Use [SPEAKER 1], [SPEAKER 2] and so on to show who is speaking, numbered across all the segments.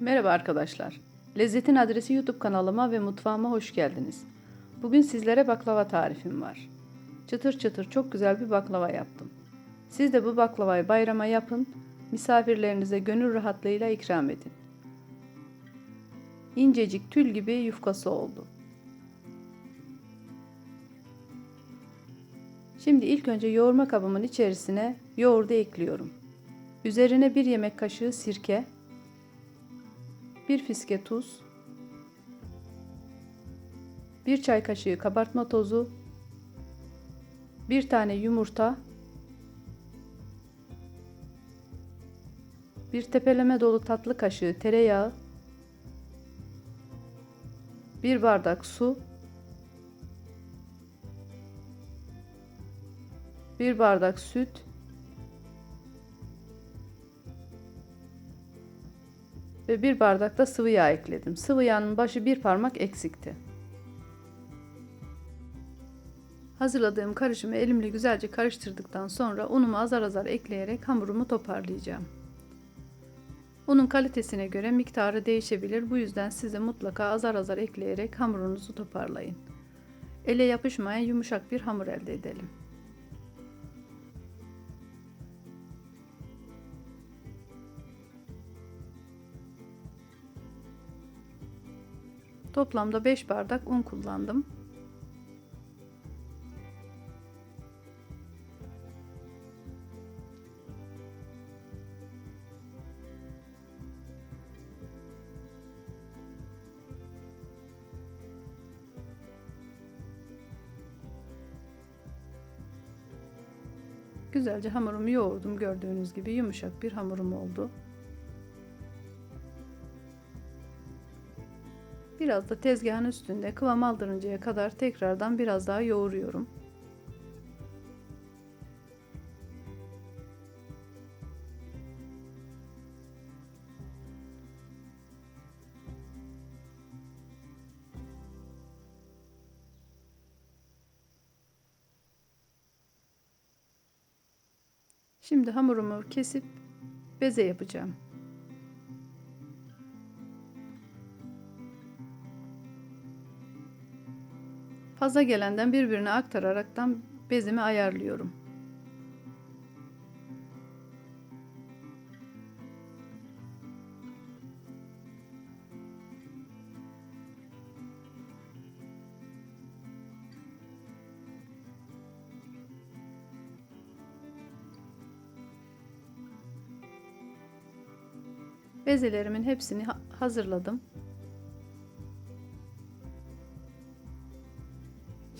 [SPEAKER 1] Merhaba arkadaşlar. Lezzetin Adresi YouTube kanalıma ve mutfağıma hoş geldiniz. Bugün sizlere baklava tarifim var. Çıtır çıtır çok güzel bir baklava yaptım. Siz de bu baklavayı bayrama yapın, misafirlerinize gönül rahatlığıyla ikram edin. İncecik tül gibi yufkası oldu. Şimdi ilk önce yoğurma kabımın içerisine yoğurdu ekliyorum. Üzerine bir yemek kaşığı sirke, bir fiske tuz, bir çay kaşığı kabartma tozu, bir tane yumurta, bir tepeleme dolu tatlı kaşığı tereyağı, bir bardak su, bir bardak süt, ve bir bardak da sıvı yağ ekledim. Sıvı yağın başı bir parmak eksikti. Hazırladığım karışımı elimle güzelce karıştırdıktan sonra unumu azar azar ekleyerek hamurumu toparlayacağım. Unun kalitesine göre miktarı değişebilir. Bu yüzden size mutlaka azar azar ekleyerek hamurunuzu toparlayın. Ele yapışmayan yumuşak bir hamur elde edelim. Toplamda 5 bardak un kullandım. Güzelce hamurumu yoğurdum. Gördüğünüz gibi yumuşak bir hamurum oldu. Biraz da tezgahın üstünde kıvam aldırıncaya kadar tekrardan biraz daha yoğuruyorum. Şimdi hamurumu kesip beze yapacağım. Fazla gelenden birbirine aktararaktan bezimi ayarlıyorum. Bezelerimin hepsini hazırladım.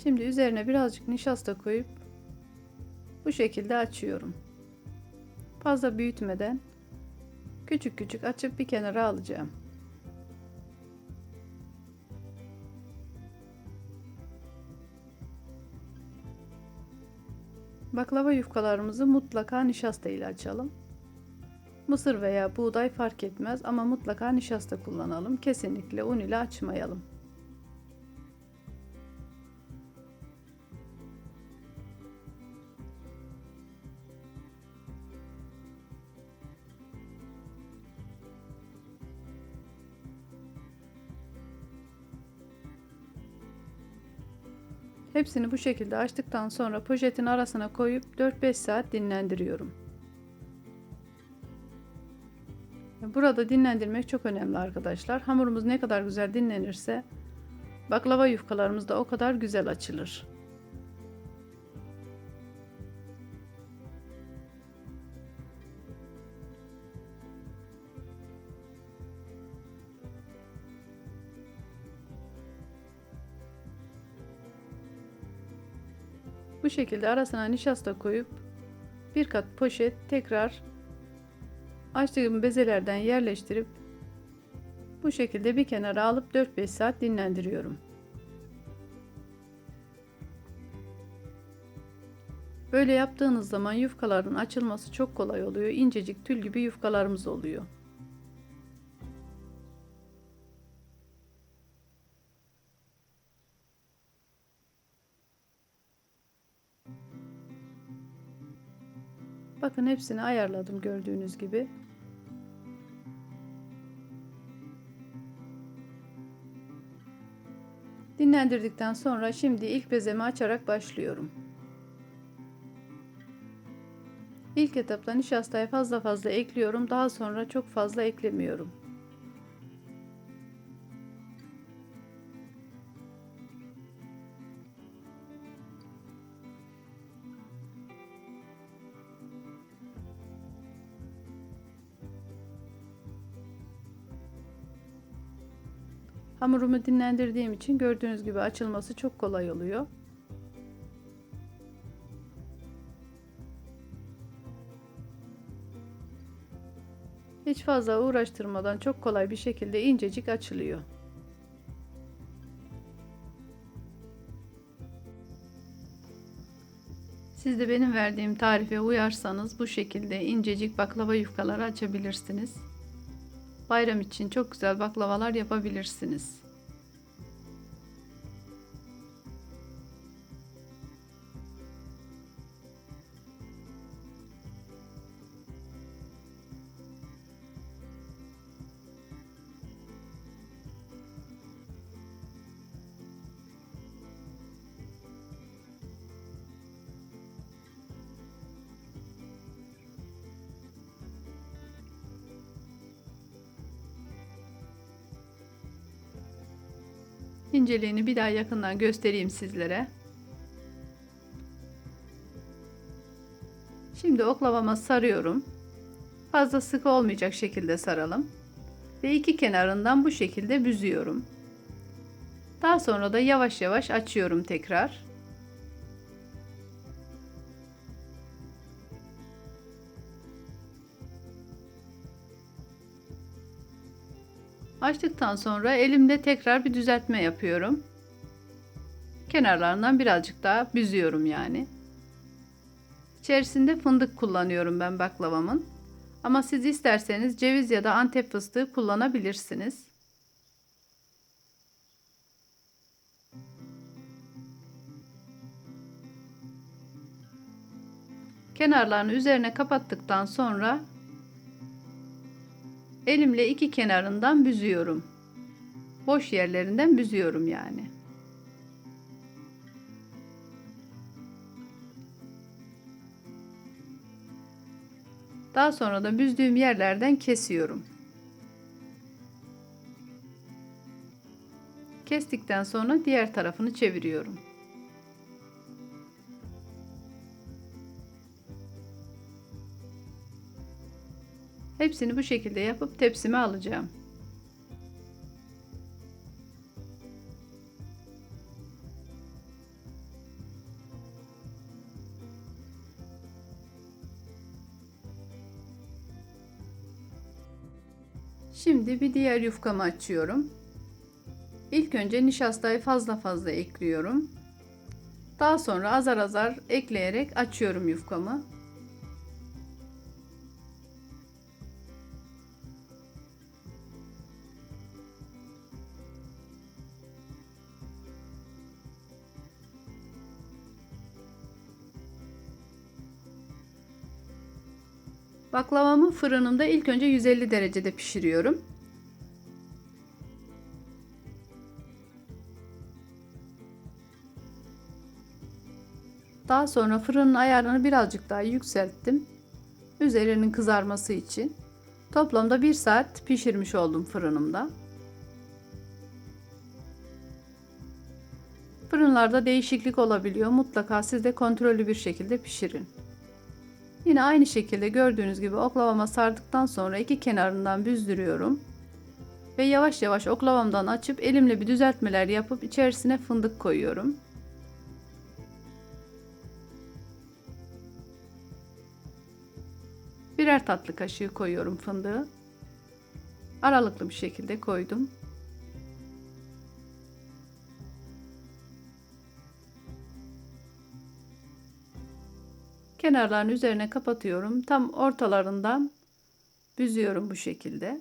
[SPEAKER 1] Şimdi üzerine birazcık nişasta koyup bu şekilde açıyorum. Fazla büyütmeden küçük küçük açıp bir kenara alacağım. Baklava yufkalarımızı mutlaka nişasta ile açalım. Mısır veya buğday fark etmez ama mutlaka nişasta kullanalım. Kesinlikle un ile açmayalım. Hepsini bu şekilde açtıktan sonra poşetin arasına koyup 4-5 saat dinlendiriyorum. Burada dinlendirmek çok önemli arkadaşlar. Hamurumuz ne kadar güzel dinlenirse baklava yufkalarımız da o kadar güzel açılır. Bu şekilde arasına nişasta koyup bir kat poşet tekrar açtığım bezelerden yerleştirip bu şekilde bir kenara alıp 4-5 saat dinlendiriyorum. Böyle yaptığınız zaman yufkaların açılması çok kolay oluyor. İncecik tül gibi yufkalarımız oluyor. Bakın hepsini ayarladım gördüğünüz gibi. Dinlendirdikten sonra şimdi ilk bezemi açarak başlıyorum. İlk etapta nişastayı fazla fazla ekliyorum. Daha sonra çok fazla eklemiyorum. Hamurumu dinlendirdiğim için gördüğünüz gibi açılması çok kolay oluyor. Hiç fazla uğraştırmadan çok kolay bir şekilde incecik açılıyor. Siz de benim verdiğim tarife uyarsanız bu şekilde incecik baklava yufkaları açabilirsiniz. Bayram için çok güzel baklavalar yapabilirsiniz. İnceliğini bir daha yakından göstereyim sizlere. Şimdi oklavama sarıyorum. Fazla sık olmayacak şekilde saralım. Ve iki kenarından bu şekilde büzüyorum. Daha sonra da yavaş yavaş açıyorum tekrar. Açtıktan sonra elimle tekrar bir düzeltme yapıyorum. Kenarlarından birazcık daha büzüyorum yani. İçerisinde fındık kullanıyorum ben baklavamın. Ama siz isterseniz ceviz ya da antep fıstığı kullanabilirsiniz. Kenarlarını üzerine kapattıktan sonra Elimle iki kenarından büzüyorum. Boş yerlerinden büzüyorum yani. Daha sonra da büzdüğüm yerlerden kesiyorum. Kestikten sonra diğer tarafını çeviriyorum. Hepsini bu şekilde yapıp tepsime alacağım. Şimdi bir diğer yufkamı açıyorum. İlk önce nişastayı fazla fazla ekliyorum. Daha sonra azar azar ekleyerek açıyorum yufkamı. Baklavamı fırınımda ilk önce 150 derecede pişiriyorum. Daha sonra fırının ayarını birazcık daha yükselttim. Üzerinin kızarması için. Toplamda 1 saat pişirmiş oldum fırınımda. Fırınlarda değişiklik olabiliyor. Mutlaka siz de kontrollü bir şekilde pişirin. Yine aynı şekilde gördüğünüz gibi oklavama sardıktan sonra iki kenarından büzdürüyorum. Ve yavaş yavaş oklavamdan açıp elimle bir düzeltmeler yapıp içerisine fındık koyuyorum. Birer tatlı kaşığı koyuyorum fındığı. Aralıklı bir şekilde koydum. Kenarlarını üzerine kapatıyorum. Tam ortalarından büzüyorum bu şekilde.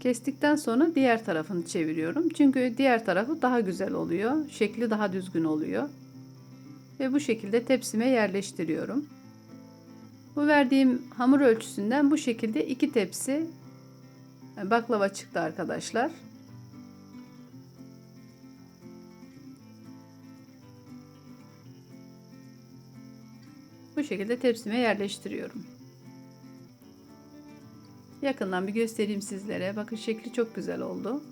[SPEAKER 1] Kestikten sonra diğer tarafını çeviriyorum. Çünkü diğer tarafı daha güzel oluyor. Şekli daha düzgün oluyor. Ve bu şekilde tepsime yerleştiriyorum. Bu verdiğim hamur ölçüsünden bu şekilde iki tepsi baklava çıktı arkadaşlar. Şekilde tepsime yerleştiriyorum. Yakından bir göstereyim sizlere. Bakın şekli çok güzel oldu.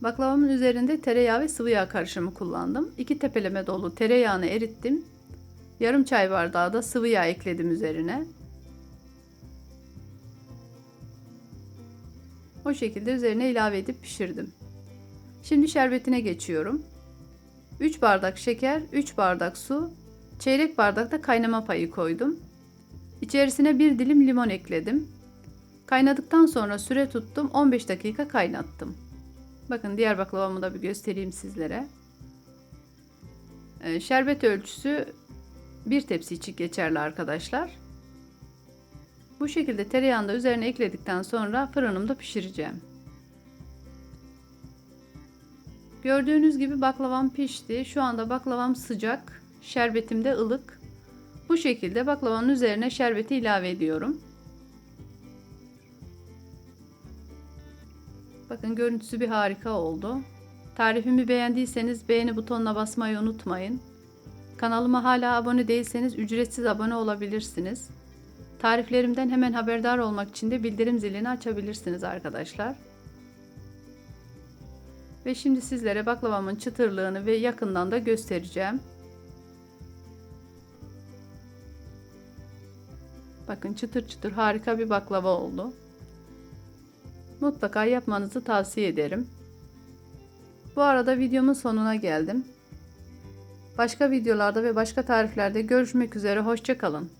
[SPEAKER 1] Baklavamın üzerinde tereyağı ve sıvı yağ karışımı kullandım. İki tepeleme dolu tereyağını erittim. Yarım çay bardağı da sıvı yağ ekledim üzerine. O şekilde üzerine ilave edip pişirdim. Şimdi şerbetine geçiyorum. 3 bardak şeker, 3 bardak su, çeyrek bardak da kaynama payı koydum. İçerisine bir dilim limon ekledim. Kaynadıktan sonra süre tuttum. 15 dakika kaynattım. Bakın diğer baklavamı da bir göstereyim sizlere. Ee, şerbet ölçüsü bir tepsi için geçerli arkadaşlar. Bu şekilde tereyağını da üzerine ekledikten sonra fırınımda pişireceğim. Gördüğünüz gibi baklavam pişti. Şu anda baklavam sıcak. Şerbetim de ılık. Bu şekilde baklavanın üzerine şerbeti ilave ediyorum. Bakın görüntüsü bir harika oldu. Tarifimi beğendiyseniz beğeni butonuna basmayı unutmayın. Kanalıma hala abone değilseniz ücretsiz abone olabilirsiniz. Tariflerimden hemen haberdar olmak için de bildirim zilini açabilirsiniz arkadaşlar. Ve şimdi sizlere baklavamın çıtırlığını ve yakından da göstereceğim. Bakın çıtır çıtır harika bir baklava oldu. Mutlaka yapmanızı tavsiye ederim. Bu arada videomun sonuna geldim. Başka videolarda ve başka tariflerde görüşmek üzere. Hoşçakalın.